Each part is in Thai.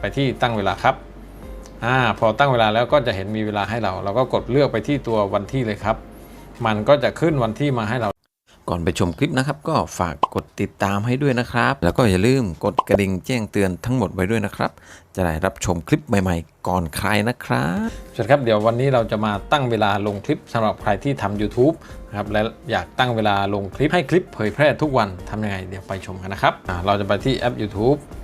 ไปที่ตั้งเวลาครับอ่าพอตั้งเวลาแล้วก็จะเห็นมีเวลาให้เรา เราก็กดเลือกไปที่ตัววันที่เลยครับ มันก็จะขึ้นวันที่มาให้เรา ก่อนไปชมคลิปนะครับ ก็ฝากกดติดตามให้ด้วยนะครับ แล้วก็อย่าลืมกดกระดิ่งแจ้งเตือนทั้งหมดไว้ด้วยนะครับ จะได้รับชมคลิปใหม่ ๆ ก่อนใครนะครับสวัสดีครับเดี๋ยววันนี้เราจะมาตั้งเวลาลงคลิปสำหรับใครที่ทำ YouTube นะครับและอยากตั้งเวลาลงคลิปให้คลิปเผยแพร่ทุกวันทำยังไงเดี๋ยวไปชมกันนะครับอ่าเราจะไปที่แอป YouTube อ่า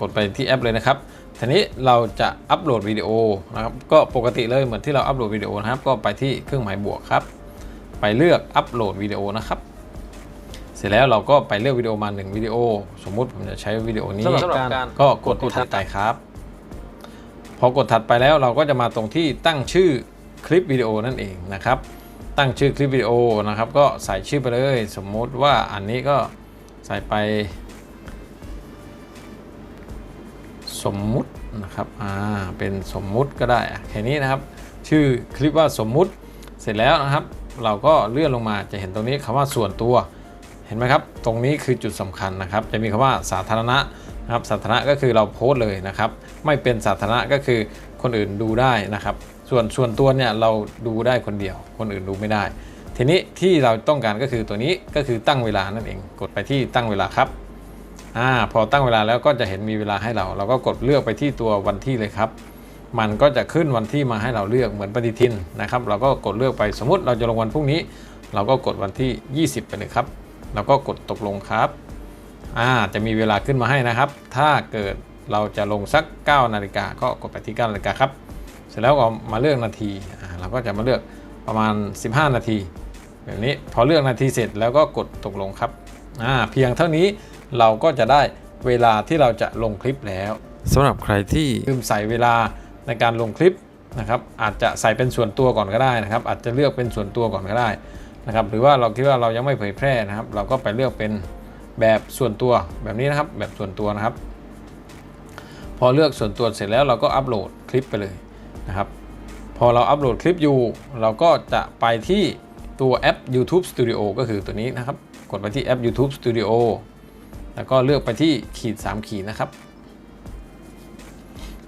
กดไปที่แอปเลยนะครับทีนี้เราจะอัปโหลดวิดีโอนะครับก็ปกติเลยเหมือนที่เราอัปโหลดวิดีโอนะครับ ก็ไปที่เครื่องหมายบวกครับ ไปเลือกอัปโหลดวิดีโอนะครับ เสร็จแล้วเราก็ไปเลือกวิดีโอมาหนึ่งวิดีโอ สมมุติผมจะใช้วิดีโอนี้สำหรับการก็กดถัดไปครับ พอกดถัดไปแล้วเราก็จะมาตรงที่ตั้งชื่อคลิปวิดีโอนั่นเองนะครับ ตั้งชื่อคลิปวิดีโอนะครับ ก็ใส่ชื่อไปเลย สมมุติว่าอันนี้ก็ใส่ไป สมมุตินะครับอ่าเป็นสมมุติก็ได้แค่นี้นะครับ ชื่อคลิปว่าสมมุติเสร็จแล้วนะครับ เราก็เลื่อนลงมาจะเห็นตรงนี้คำว่าส่วนตัวเห็นไหมครับ ตรงนี้คือจุดสำคัญนะครับ จะมีคำว่าสาธารณะนะครับสาธารณะก็คือเราโพสต์เลยนะครับ ไม่เป็นสาธารณะก็คือคนอื่นดูได้นะครับ ส่วนส่วนตัวเนี่ยเราดูได้คนเดียว คนอื่นดูไม่ได้ ทีนี้ที่เราต้องการก็คือตัวนี้ก็คือตั้งเวลานั่นเอง กดไปที่ตั้งเวลาครับ อ่าพอตั้งเวลาแล้วก็จะเห็นมีเวลาให้เรา เราก็กดเลือกไปที่ตัววันที่เลยครับ มันก็จะขึ้นวันที่มาให้เราเลือกเหมือนปฏิทินนะครับ เราก็กดเลือกไปสมมติเราจะลงวันพรุ่งนี้ เราก็กดวันที่ 20 ไปเลยครับ เราก็กดตกลงครับอ่าจะมีเวลาขึ้นมาให้นะครับ ถ้าเกิดเราจะลงสัก 9 นาฬิกาก็กดไปที่ 9 นาฬิกาครับ เสร็จแล้วก็มาเลือกนาทีอ่าเราก็จะมาเลือกประมาณ 15 นาที แบบนี้พอเลือกนาทีเสร็จแล้วก็กดตกลงครับอ่าเพียงเท่านี้ เราก็จะได้เวลาที่เราจะลงคลิปแล้วสำหรับใครที่ลืมใส่เวลาในการลงคลิปนะครับอาจจะใส่เป็นส่วนตัวก่อนก็ได้นะครับ อาจจะเลือกเป็นส่วนตัวก่อนก็ได้นะครับหรือว่าเราคิดว่าเรายังไม่เผยแพร่นะครับ เราก็ไปเลือกเป็นแบบส่วนตัวแบบนี้นะครับ แบบส่วนตัวนะครับ พอเลือกส่วนตัวเสร็จแล้วเราก็อัปโหลดคลิปไปเลยนะครับ พอเราอัปโหลดคลิปอยู่ เราก็จะไปที่ตัวแอป YouTube Studio ก็คือตัวนี้นะครับ กดไปที่แอป YouTube Studio แล้วก็เลือกไปที่ขีด 3 ขีดนะครับ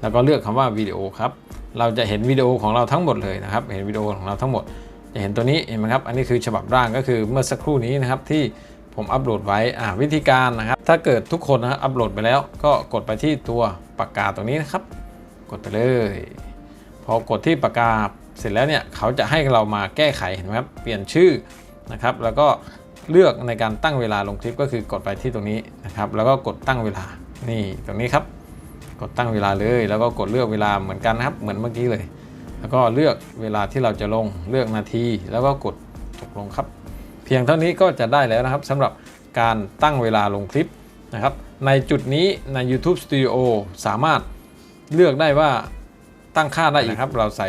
แล้วก็เลือกคำว่าวิดีโอครับ เราจะเห็นวิดีโอของเราทั้งหมดเลยนะครับ เห็นวิดีโอของเราทั้งหมด จะเห็นตัวนี้เห็นไหมครับ อันนี้คือฉบับร่างก็คือเมื่อสักครู่นี้นะครับที่ผมอัปโหลดไว้อ่าวิธีการนะครับ ถ้าเกิดทุกคนนะอัปโหลดไปแล้ว ก็กดไปที่ตัวปากกาตรงนี้นะครับ กดไปเลย พอกดที่ปากกาเสร็จแล้วเนี่ยเขาจะให้เรามาแก้ไขเห็นไหมครับ เปลี่ยนชื่อนะครับ แล้วก็ เลือกในการตั้งเวลาลงคลิปก็คือกดไปที่ตรงนี้นะครับแล้วก็กดตั้งเวลานี่ตรงนี้ครับ กดตั้งเวลาเลย แล้วก็กดเลือกเวลาเหมือนกันนะครับเหมือนเมื่อกี้เลย แล้วก็เลือกเวลาที่เราจะลงเลือกนาที แล้วก็กดตกลงครับ เพียงเท่านี้ก็จะได้แล้วนะครับสำหรับการตั้งเวลาลงคลิปนะครับ ในจุดนี้ใน YouTube Studio สามารถเลือกได้ว่าตั้งค่าได้อีกครับ เราใส่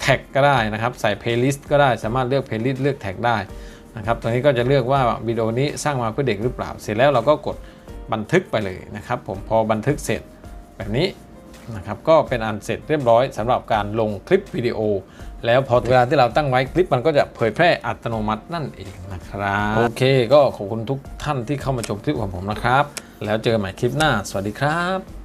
แท็กก็ได้นะครับ ใส่ playlist ก็ได้สามารถเลือก playlist เลือกแท็กได้ นะครับตัวนี้ก็จะเลือกว่าวิดีโอนี้สร้างมาเพื่อเด็กหรือเปล่า เสร็จแล้วเราก็กดบันทึกไปเลยนะครับผมพอบันทึกเสร็จแบบนี้นะครับก็เป็นอันเสร็จเรียบร้อยสำหรับการลงคลิปวิดีโอ แล้วพอเวลาที่เราตั้งไว้คลิปมันก็จะเผยแพร่อัตโนมัตินั่นเองนะครับโอเค ก็ขอบคุณทุกท่านที่เข้ามาชมคลิปของผมนะครับ แล้วเจอกันใหม่คลิปหน้า สวัสดีครับ